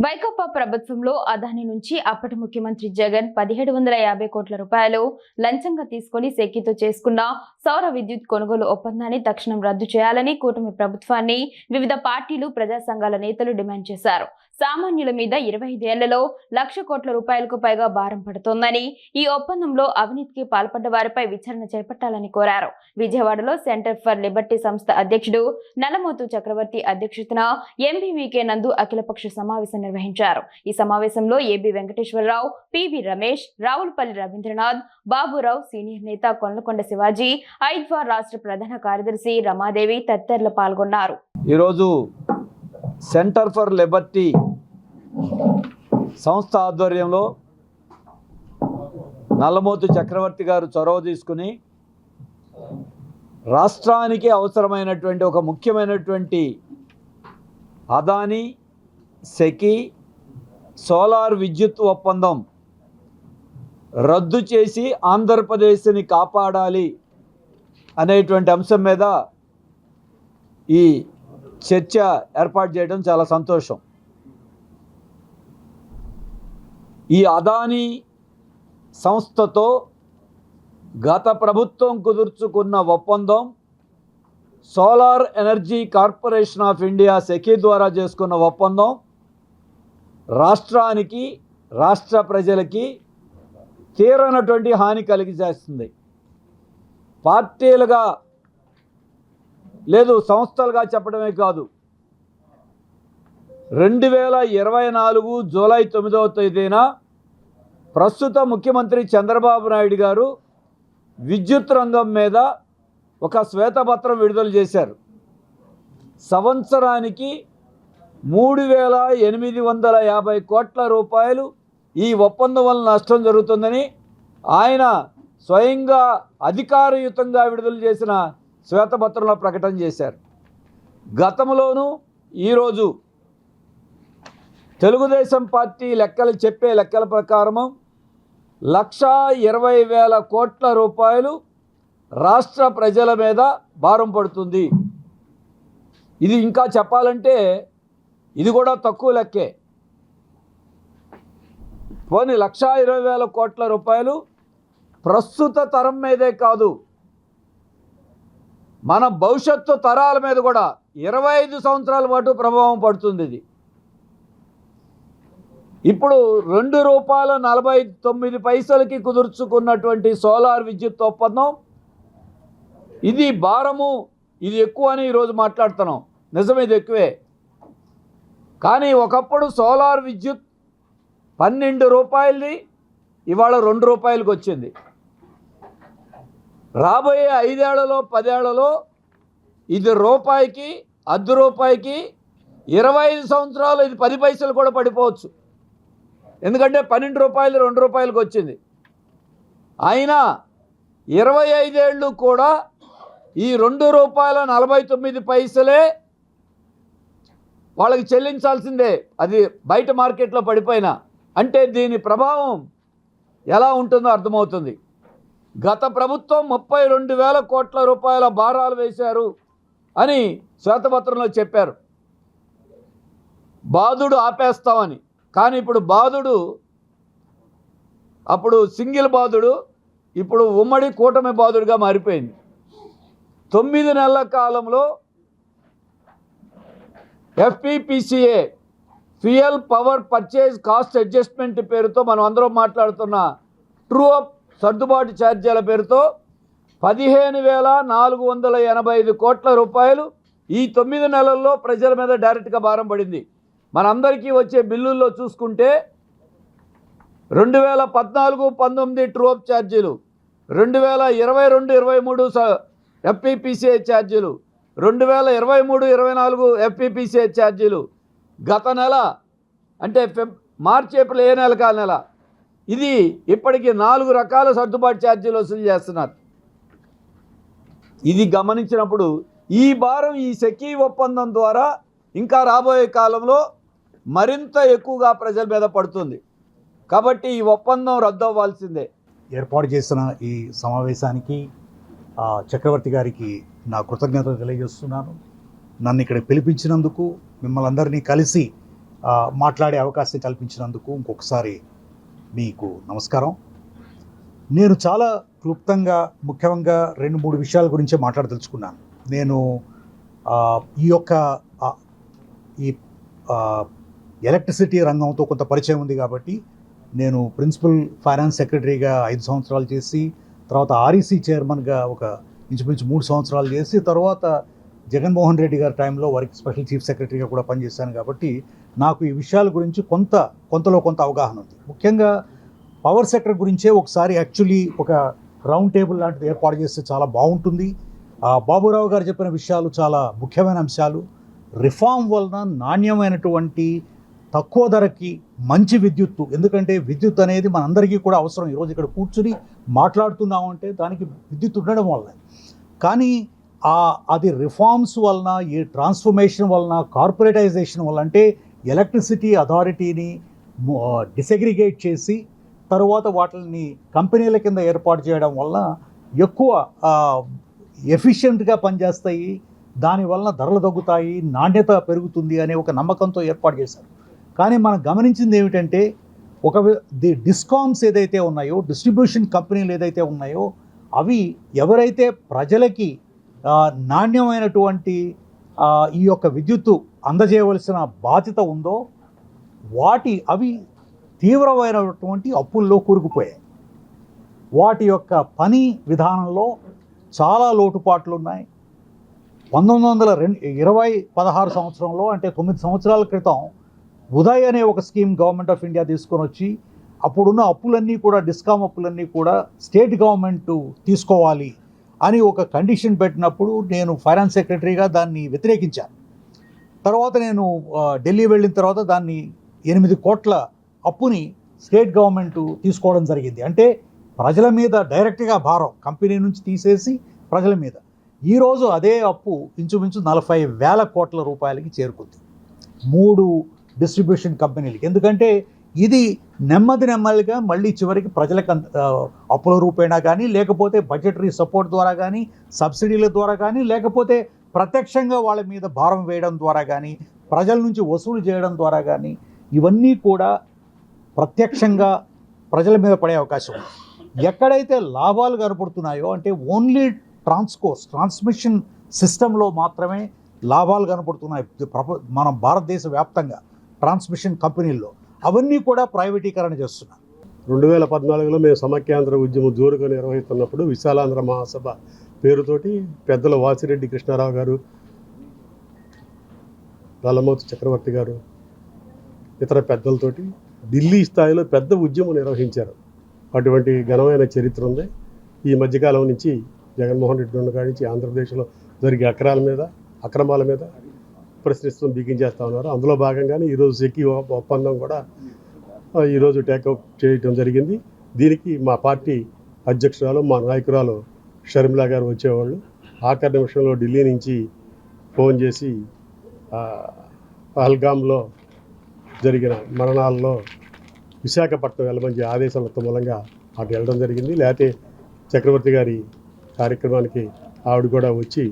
వైకాపా ప్రభుత్వంలో అదాని నుంచి అప్పటి ముఖ్యమంత్రి జగన్ పదిహేడు వందల యాభై కోట్ల రూపాయలు లంచంగా తీసుకుని సెక్కితో చేసుకున్న సౌర విద్యుత్ కొనుగోలు ఒప్పందాన్ని తక్షణం రద్దు చేయాలని కూటమి ప్రభుత్వాన్ని వివిధ పార్టీలు ప్రజా సంఘాల నేతలు డిమాండ్ చేశారు. సామాన్యుల మీద ఇరవై ఐదేళ్ళలో లక్ష కోట్ల రూపాయలకు పైగా భారం పడుతోందని ఈ ఒప్పందంలో అవినీతికి పాల్పడ్డ వారిపై విచారణ చేపట్టాలని కోరారు. విజయవాడలో సెంటర్ ఫర్ లిబర్టీ సంస్థ అధ్యక్షుడు నల్లమోతు చక్రవర్తి అధ్యక్షతన ఎంబీవీకే నందు అఖిలపక్ష సమావేశం నిర్వహించారు. ఈ సమావేశంలో A B Venkateswara Rao P V Ramesh Ravulapalli Ravindranath Baburao senior నేత కొనలకొండ శివాజీ ఐద్వా రాష్ట్ర ప్రధాన కార్యదర్శి రమాదేవి తదితరులు పాల్గొన్నారు. ఈరోజు సెంటర్ ఫర్ లిబర్టీ సంస్థ ఆధ్వర్యంలో నల్లమోతు చక్రవర్తి గారు చొరవ తీసుకుని రాష్ట్రానికి అవసరమైనటువంటి ఒక ముఖ్యమైనటువంటి అదాని సెకి సోలార్ విద్యుత్ ఒప్పందం రద్దు చేసి ఆంధ్రప్రదేశ్ని కాపాడాలి అనేటువంటి అంశం మీద ఈ చర్చ ఏర్పాటు చేయడం చాలా సంతోషం. ఈ అదానీ సంస్థతో గత ప్రభుత్వం కుదుర్చుకున్న ఒప్పందం solar energy corporation of India SECI ద్వారా చేసుకున్న ఒప్పందం రాష్ట్రానికి రాష్ట్ర ప్రజలకి తీరనటువంటి హాని కలిగజేస్తుంది పార్టీలుగా లేదు సంస్థలుగా చెప్పడమే కాదు. రెండు వేల ఇరవై నాలుగు జూలై తొమ్మిదవ తేదీన ప్రస్తుత ముఖ్యమంత్రి చంద్రబాబు నాయుడు గారు విద్యుత్ రంగం మీద ఒక శ్వేతపత్రం విడుదల చేశారు. సంవత్సరానికి మూడు వేల ఎనిమిది వందల యాభై కోట్ల రూపాయలు ఈ ఒప్పందం వల్ల నష్టం జరుగుతుందని ఆయన స్వయంగా అధికారయుతంగా విడుదల చేసిన శ్వేతపత్రంలో ప్రకటన చేశారు. గతంలోనూ ఈరోజు తెలుగుదేశం పార్టీ లెక్కలు చెప్పే లెక్కల ప్రకారము లక్షా ఇరవై వేల కోట్ల రూపాయలు రాష్ట్ర ప్రజల మీద భారం పడుతుంది. ఇది ఇంకా చెప్పాలంటే ఇది కూడా తక్కువ లెక్కే. పోనీ లక్షా ఇరవై వేల కోట్ల రూపాయలు ప్రస్తుత తరం మీదే కాదు మన భవిష్యత్తు తరాల మీద కూడా ఇరవై ఐదు సంవత్సరాల పాటు ప్రభావం పడుతుంది ఇది. ఇప్పుడు రెండు రూపాయల నలభై తొమ్మిది పైసలకి కుదుర్చుకున్నటువంటి సోలార్ విద్యుత్ ఒప్పందం. ఇది భారము ఇది ఎక్కువ అని ఈరోజు మాట్లాడుతున్నాం. నిజం ఇది ఎక్కువే. కానీ ఒకప్పుడు సోలార్ విద్యుత్ పన్నెండు రూపాయలది ఇవాళ రెండు రూపాయలకి వచ్చింది. రాబోయే ఐదేళ్ళలో పదేళ్ళలో ఇది రూపాయికి అర్ధ రూపాయికి ఇరవై ఐదు సంవత్సరాలు ఇది పది పైసలు కూడా పడిపోవచ్చు. ఎందుకంటే పన్నెండు రూపాయలు రెండు రూపాయలకు వచ్చింది. అయినా ఇరవై ఐదేళ్ళు కూడా ఈ రెండు రూపాయల నలభై తొమ్మిది పైసలే వాళ్ళకి చెల్లించాల్సిందే. అది బయట మార్కెట్లో పడిపోయినా. అంటే దీని ప్రభావం ఎలా ఉంటుందో అర్థమవుతుంది. గత ప్రభుత్వం ముప్పై రెండు వేల కోట్ల రూపాయల భారాలు వేశారు అని శ్వేతపత్రంలో చెప్పారు. బాధుడు ఆపేస్తామని. కానీ ఇప్పుడు బాధుడు అప్పుడు సింగిల్ బాధుడు ఇప్పుడు ఉమ్మడి కూటమి బాధుడుగా మారిపోయింది. తొమ్మిది నెలల కాలంలో FPPCA fuel power purchase cost adjustment పేరుతో మనం అందరం మాట్లాడుతున్న ట్రూ అప్ సర్దుబాటు ఛార్జీల పేరుతో పదిహేను వేల నాలుగు వందల ఎనభై ఐదు కోట్ల రూపాయలు ఈ తొమ్మిది నెలల్లో ప్రజల మీద డైరెక్ట్గా భారం పడింది. మనందరికీ వచ్చే బిల్లుల్లో చూసుకుంటే రెండు వేల పద్నాలుగు పంతొమ్మిది ట్రోప్ ఛార్జీలు రెండు వేల ఇరవై రెండు ఇరవై మూడు ఎఫ్పిపిసిఐ ఛార్జీలు రెండు వేల ఇరవై మూడు ఇరవై నాలుగు ఎఫ్పిపిసిఐ ఛార్జీలు గత నెల అంటే ఫెబ్ మార్చి ఏప్రిల్ ఏ నెల కాల నెల ఇది ఇప్పటికీ నాలుగు రకాల సర్దుబాటు ఛార్జీలు వసూలు చేస్తున్నారు. ఇది గమనించినప్పుడు ఈ భారం ఈ సెకీ ఒప్పందం ద్వారా ఇంకా రాబోయే కాలంలో మరింత ఎక్కువగా ప్రజల మీద పడుతుంది. కాబట్టి ఈ ఒప్పందం రద్దు అవ్వాల్సిందే ఏర్పాటు చేసిన ఈ సమావేశానికి చక్రవర్తి గారికి నా కృతజ్ఞతలు తెలియజేస్తున్నాను. నన్ను ఇక్కడ పిలిపించినందుకు మిమ్మల్ని అందరినీ కలిసి మాట్లాడే అవకాశం కల్పించినందుకు ఇంకొకసారి మీకు నమస్కారం. నేను చాలా క్లుప్తంగా ముఖ్యంగా రెండు మూడు విషయాల గురించే మాట్లాడదలుచుకున్నాను. నేను ఈ యొక్క ఈ ఎలక్ట్రిసిటీ రంగంతో కొంత పరిచయం ఉంది కాబట్టి నేను ప్రిన్సిపల్ ఫైనాన్స్ సెక్రటరీగా ఐదు సంవత్సరాలు చేసి తర్వాత ఆర్ఈసీ చైర్మన్గా ఒక ఇంచుమించు మూడు సంవత్సరాలు చేసి తర్వాత జగన్మోహన్ రెడ్డి గారి టైంలో వారికి స్పెషల్ చీఫ్ సెక్రటరీగా కూడా పనిచేశాను కాబట్టి నాకు ఈ విషయాల గురించి కొంత కొంతలో కొంత అవగాహన ఉంది. ముఖ్యంగా పవర్ సెక్టర్ గురించే ఒకసారి యాక్చువల్లీ ఒక రౌండ్ టేబుల్ లాంటిది ఏర్పాటు చేస్తే చాలా బాగుంటుంది. బాబురావు గారు చెప్పిన విషయాలు చాలా ముఖ్యమైన అంశాలు. రిఫార్మ్ వలన నాణ్యమైనటువంటి తక్కువ ధరకి మంచి విద్యుత్తు. ఎందుకంటే విద్యుత్ అనేది మనందరికీ కూడా అవసరం. ఈరోజు ఇక్కడ కూర్చుని మాట్లాడుతున్నామంటే దానికి విద్యుత్ ఉండడం వల్ల. కానీ ఆ అది రిఫార్మ్స్ వలన ఈ ట్రాన్స్ఫర్మేషన్ వలన కార్పొరేటైజేషన్ వల్ల అంటే ఎలక్ట్రిసిటీ అథారిటీని డిసెగ్రిగేట్ చేసి తరువాత వాటిని కంపెనీల కింద ఏర్పాటు చేయడం వల్ల ఎక్కువ ఎఫిషియెంట్గా పనిచేస్తాయి. దానివల్ల ధరలు తగ్గుతాయి. నాణ్యత పెరుగుతుంది అనే ఒక నమ్మకంతో ఏర్పాటు చేశారు. కానీ మనం గమనించింది ఏమిటంటే ఒక ది డిస్కామ్స్ ఏదైతే ఉన్నాయో డిస్ట్రిబ్యూషన్ కంపెనీలు ఏదైతే ఉన్నాయో అవి ఎవరైతే ప్రజలకి నాణ్యమైనటువంటి ఈ యొక్క విద్యుత్తు అందజేయవలసిన బాధ్యత ఉందో వాటి అవి తీవ్రమైనటువంటి అప్పుల్లో కూరుకుపోయాయి. వాటి యొక్క పని విధానంలో చాలా లోటుపాట్లు ఉన్నాయి. పంతొమ్మిది వందల రెండు ఇరవై పదహారు సంవత్సరంలో అంటే తొమ్మిది సంవత్సరాల క్రితం ఉదయ్ అనే ఒక స్కీమ్ గవర్నమెంట్ ఆఫ్ ఇండియా తీసుకొని వచ్చి అప్పుడున్న అప్పులన్నీ కూడా డిస్కామ్ అప్పులన్నీ కూడా స్టేట్ గవర్నమెంట్ తీసుకోవాలి అని ఒక కండిషన్ పెట్టినప్పుడు నేను ఫైనాన్స్ సెక్రటరీగా దాన్ని వ్యతిరేకించాను. తర్వాత నేను ఢిల్లీ వెళ్ళిన తర్వాత దాన్ని ఎనిమిది కోట్ల అప్పుని స్టేట్ గవర్నమెంట్ తీసుకోవడం జరిగింది. అంటే ప్రజల మీద డైరెక్ట్గా భారం కంపెనీ నుంచి తీసేసి ప్రజల మీద. ఈరోజు అదే అప్పు ఇంచుమించు నలభై వేల కోట్ల రూపాయలకి చేరుకుంది. మూడు డిస్ట్రిబ్యూషన్ కంపెనీలకి. ఎందుకంటే ఇది నెమ్మది నెమ్మదిగా మళ్ళీ చివరికి ప్రజలకు అప్పుల రూపేణా కానీ లేకపోతే బడ్జెటరీ సపోర్ట్ ద్వారా కానీ సబ్సిడీల ద్వారా కానీ లేకపోతే ప్రత్యక్షంగా వాళ్ళ మీద భారం వేయడం ద్వారా కానీ ప్రజల నుంచి వసూలు చేయడం ద్వారా కానీ ఇవన్నీ కూడా ప్రత్యక్షంగా ప్రజల మీద పడే అవకాశం ఉంది. ఎక్కడైతే లాభాలు కనపడుతున్నాయో అంటే ఓన్లీ ట్రాన్స్కోర్స్ ట్రాన్స్మిషన్ సిస్టంలో మాత్రమే లాభాలు కనపడుతున్నాయి. ప్రప- మన భారతదేశ వ్యాప్తంగా. ట్రాన్స్మిషన్ కంపెనీల్లో అవన్నీ కూడా ప్రైవేటీకరణ చేస్తున్నారు. రెండు వేల పద్నాలుగులో మేము సమాఖ్యాంధ్ర ఉద్యమం జోరుగా నిర్వహిస్తున్నప్పుడు విశాలాంధ్ర మహాసభ పేరుతోటి పెద్దల వాసిరెడ్డి కృష్ణారావు గారు నల్లమోతు చక్రవర్తి గారు ఇతర పెద్దలతోటి ఢిల్లీ స్థాయిలో పెద్ద ఉద్యమం నిర్వహించారు. అటువంటి ఘనమైన చరిత్ర ఉంది. ఈ మధ్యకాలం నుంచి జగన్మోహన్ రెడ్డి ఉన్న కాడి నుంచి ఆంధ్రప్రదేశ్లో జరిగే అక్రాల మీద అక్రమాల మీద ప్రశ్నిస్తూ బిగించేస్తా ఉన్నారు. అందులో భాగంగానే ఈరోజు సెక్కి ఒప్పందం కూడా ఈరోజు టేకప్ చేయటం జరిగింది. దీనికి మా పార్టీ అధ్యక్షురాలు మా నాయకురాలు షర్మిలా గారు వచ్చేవాళ్ళు. ఆఖరి నిమిషంలో ఢిల్లీ నుంచి ఫోన్ చేసి పహల్గామ్లో జరిగిన మరణాల్లో విశాఖపట్నం వెళ్ళమని ఆదేశాల మూలంగా అటు వెళ్ళడం జరిగింది. లేకపోతే చక్రవర్తి గారి కార్యక్రమానికి ఆవిడ కూడా వచ్చి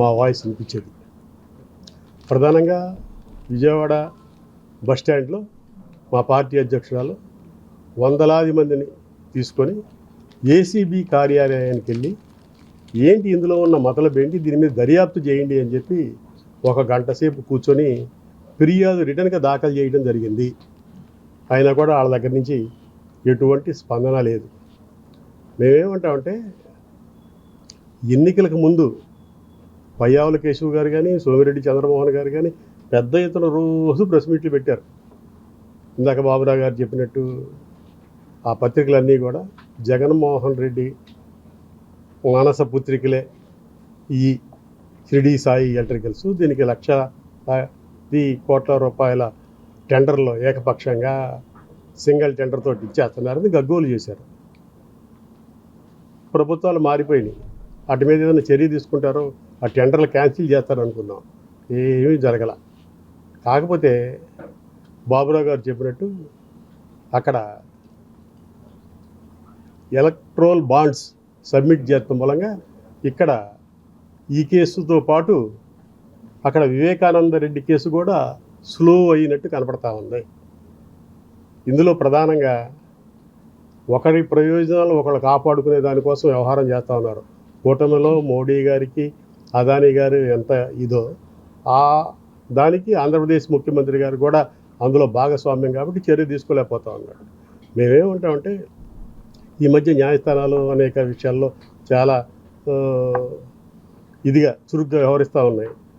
మా వాయిస్ వినిపించేది. ప్రధానంగా విజయవాడ బస్ స్టాండ్లో మా పార్టీ అధ్యక్షురాలు వందలాది మందిని తీసుకొని ఏసీబీ కార్యాలయానికి వెళ్ళి ఏంటి ఇందులో ఉన్న మతలబు ఏంటి దీని మీద దర్యాప్తు చేయండి అని చెప్పి ఒక గంట సేపు కూర్చొని ఫిర్యాదు రిటర్న్గా దాఖలు చేయడం జరిగింది. అయినా కూడా వాళ్ళ దగ్గర నుంచి ఎటువంటి స్పందన లేదు. మేమేమంటామంటే ఎన్నికలకు ముందు పయ్యావుల కేశవ్ గారు కానీ సోమిరెడ్డి చంద్రమోహన్ గారు కానీ పెద్ద ఎత్తున రోజు ప్రెస్ మీట్లు పెట్టారు. ఇందాక బాబురావు గారు చెప్పినట్టు ఆ పత్రికలన్నీ కూడా జగన్మోహన్ రెడ్డి మానస పుత్రికలే ఈ షిరిడి సాయి ఎలక్ట్రికల్స్ దీనికి లక్ష పది కోట్ల రూపాయల టెండర్లో ఏకపక్షంగా సింగిల్ టెండర్ తోటి ఇచ్చేస్తున్నారని గగ్గోలు చేశారు. ప్రభుత్వాలు మారిపోయినాయి. వాటి మీద ఏదైనా చర్య తీసుకుంటారో ఆ టెండర్లు క్యాన్సిల్ చేస్తారు అనుకున్నాం ఏమీ జరగల. కాకపోతే బాబురావు గారు చెప్పినట్టు అక్కడ ఎలక్ట్రోల్ బాండ్స్ సబ్మిట్ చేస్తాం మూలంగా ఇక్కడ ఈ కేసుతో పాటు అక్కడ వివేకానంద రెడ్డి కేసు కూడా స్లో అయినట్టు కనపడతా ఉంది. ఇందులో ప్రధానంగా ఒకరి ప్రయోజనాలు ఒకరు కాపాడుకునే దానికోసం వ్యవహారం చేస్తూ ఉన్నారు. కూటమిలో మోడీ గారికి అదానీ గారు ఎంత ఇదో ఆ దానికి ఆంధ్రప్రదేశ్ ముఖ్యమంత్రి గారు కూడా అందులో భాగస్వామ్యం కాబట్టి చర్య తీసుకోలేకపోతా ఉన్నాడు. మేమేమంటామంటే ఈ మధ్య న్యాయస్థానాలు అనేక విషయాల్లో చాలా ఇదిగా చురుగ్గా వ్యవహరిస్తూ ఉన్నాయి.